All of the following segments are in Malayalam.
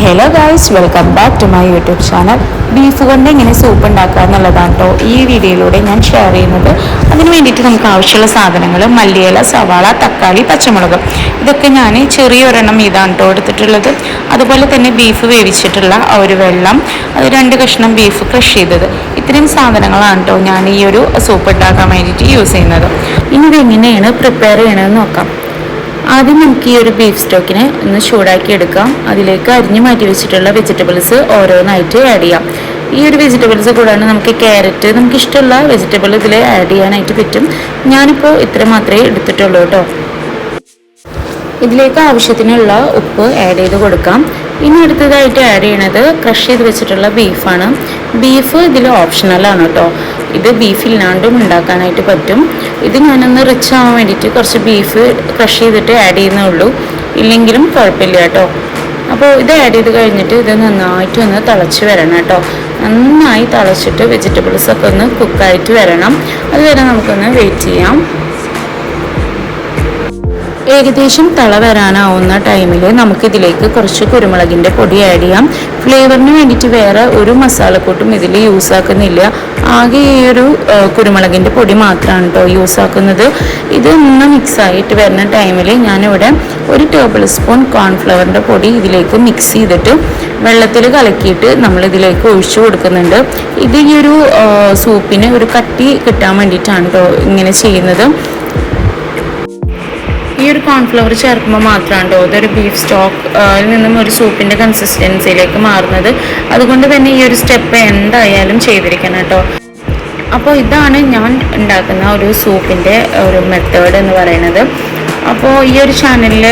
Hello guys welcome back to my YouTube channel beef കൊണ്ട് എങ്ങനെ സൂപ്പ് ഉണ്ടാക്കുക എന്നുള്ളതാണ് കേട്ടോ ഈ വീഡിയോയിലൂടെ ഞാൻ ഷെയർ ചെയ്യുന്നത്. അതിന് വേണ്ടിയിട്ട് നമുക്ക് ആവശ്യമുള്ള സാധനങ്ങൾ മല്ലിയില സവാള തക്കാളി പച്ചമുളക്. ഇതൊക്കെ ഞാൻ ചെറിയൊരെണ്ണം ഇതാണ് കേട്ടോ എടുത്തിട്ടുള്ളത്. അതുപോലെ തന്നെ ബീഫ് വേവിച്ചിട്ടുള്ള ഒരു വെള്ളം അത് രണ്ട് കഷ്ണം ബീഫ് ക്രഷ് ചെയ്തത്. ഇത്രയും സാധനങ്ങളാണ് കേട്ടോ ഞാൻ ഈ ഒരു സൂപ്പ് ഉണ്ടാക്കാൻ വേണ്ടിയിട്ട് യൂസ് ചെയ്യുന്നത്. ഇനി ഇത് എങ്ങനെയാണ് പ്രിപ്പയർ ചെയ്യണമെന്ന് നോക്കാം. ആദ്യം നമുക്ക് ഈ ഒരു ബീഫ് സ്റ്റോക്കിനെ ഒന്ന് ചൂടാക്കി എടുക്കാം. അതിലേക്ക് അരിഞ്ഞു മാറ്റി വെച്ചിട്ടുള്ള വെജിറ്റബിൾസ് ഓരോന്നായിട്ട് ആഡ് ചെയ്യാം. ഈ ഒരു വെജിറ്റബിൾസ് കൂടാണ്ട് നമുക്ക് ക്യാരറ്റ് നമുക്ക് ഇഷ്ടമുള്ള വെജിറ്റബിൾ ഇതിൽ ആഡ് ചെയ്യാനായിട്ട് പറ്റും. ഞാനിപ്പോൾ ഇത്ര മാത്രമേ എടുത്തിട്ടുള്ളൂ കേട്ടോ. ഇതിലേക്ക് ആവശ്യത്തിനുള്ള ഉപ്പ് ആഡ് ചെയ്ത് കൊടുക്കാം. ഇനി അടുത്തതായിട്ട് ആഡ് ചെയ്യണത് ക്രഷ് ചെയ്ത് വെച്ചിട്ടുള്ള ബീഫാണ് ബീഫ് ഇതിൽ ഓപ്ഷണലാണ് കേട്ടോ. ഇത് ബീഫില്ലാണ്ടും ഉണ്ടാക്കാനായിട്ട് പറ്റും. ഇത് ഞാനൊന്ന് റിച്ച് ആവാൻ വേണ്ടിയിട്ട് കുറച്ച് ബീഫ് ക്രഷ് ചെയ്തിട്ട് ആഡ് ചെയ്യുന്നേ ഉള്ളൂ. ഇല്ലെങ്കിലും കുഴപ്പമില്ല കേട്ടോ. അപ്പോൾ ഇത് ആഡ് ചെയ്ത് കഴിഞ്ഞിട്ട് ഇത് നന്നായിട്ട് ഒന്ന് തിളച്ച് വരണം കേട്ടോ. നന്നായി തിളച്ചിട്ട് വെജിറ്റബിൾസൊക്കെ ഒന്ന് കുക്കായിട്ട് വരണം. അതുവരെ നമുക്കൊന്ന് വെയിറ്റ് ചെയ്യാം. ഏകദേശം തള വരാനാവുന്ന ടൈമിൽ നമുക്കിതിലേക്ക് കുറച്ച് കുരുമുളകിന്റെ പൊടി ആഡ് ചെയ്യാം. ഫ്ലേവറിന് വേണ്ടിയിട്ട് വേറെ ഒരു മസാലക്കൂട്ടും ഇതിൽ യൂസ് ആക്കുന്നില്ല. ആകെ ഈ ഒരു കുരുമുളകിന്റെ പൊടി മാത്രമാണ് കേട്ടോ യൂസ് ആക്കുന്നത്. ഇത് ഒന്ന് മിക്സ് ആയിട്ട് വരുന്ന ടൈമിൽ ഞാനിവിടെ ഒരു ടേബിൾ സ്പൂൺ കോൺഫ്ലവറിന്റെ പൊടി ഇതിലേക്ക് മിക്സ് ചെയ്തിട്ട് വെള്ളത്തിൽ കലക്കിയിട്ട് നമ്മൾ ഇതിലേക്ക് ഒഴിച്ചു കൊടുക്കുന്നുണ്ട്. ഇത് ഈ ഒരു സൂപ്പിന് ഒരു കട്ടി കിട്ടാൻ വേണ്ടിയിട്ടാണ് കേട്ടോ ഇങ്ങനെ ചെയ്യുന്നത്. ഒരു കോൺഫ്ലവർ ചേർക്കുമ്പോൾ മാത്രമാണ് കേട്ടോ ഇതൊരു ബീഫ് സ്റ്റോക്കിൽ നിന്നും ഒരു സൂപ്പിന്റെ കൺസിസ്റ്റൻസിയിലേക്ക് മാറുന്നത്. അതുകൊണ്ട് തന്നെ ഈ ഒരു സ്റ്റെപ്പ് എന്തായാലും ചെയ്തിരിക്കണം കേട്ടോ. അപ്പോൾ ഇതാണ് ഞാൻ ഉണ്ടാക്കുന്ന ഒരു സൂപ്പിന്റെ ഒരു മെത്തേഡ് എന്ന് പറയുന്നത്. അപ്പോൾ ഈ ഒരു ചാനലിൽ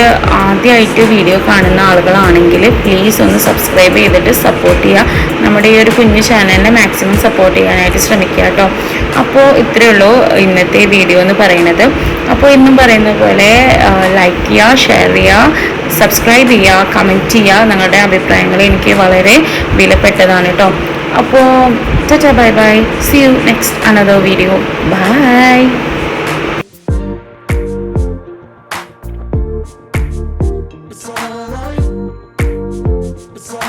ആദ്യമായിട്ട് വീഡിയോ കാണുന്ന ആളുകളാണെങ്കിൽ പ്ലീസ് ഒന്ന് സബ്സ്ക്രൈബ് ചെയ്തിട്ട് സപ്പോർട്ട് ചെയ്യുക. നമ്മുടെ ഈ ഒരു കുഞ്ഞു ചാനലിനെ മാക്സിമം സപ്പോർട്ട് ചെയ്യാനായിട്ട് ശ്രമിക്കുക കേട്ടോ. അപ്പോൾ ഇത്രയേ ഉള്ളൂ ഇന്നത്തെ വീഡിയോ എന്ന് പറയുന്നത്. അപ്പോൾ എന്നും പറയുന്ന പോലെ ലൈക്ക് ചെയ്യുക ഷെയർ ചെയ്യുക സബ്സ്ക്രൈബ് ചെയ്യുക കമന്റ് ചെയ്യുക നിങ്ങളുടെ അഭിപ്രായങ്ങൾ എനിക്ക് വളരെ വിലപ്പെട്ടതാണ് കേട്ടോ അപ്പോൾ tata bye bye see you next another video bye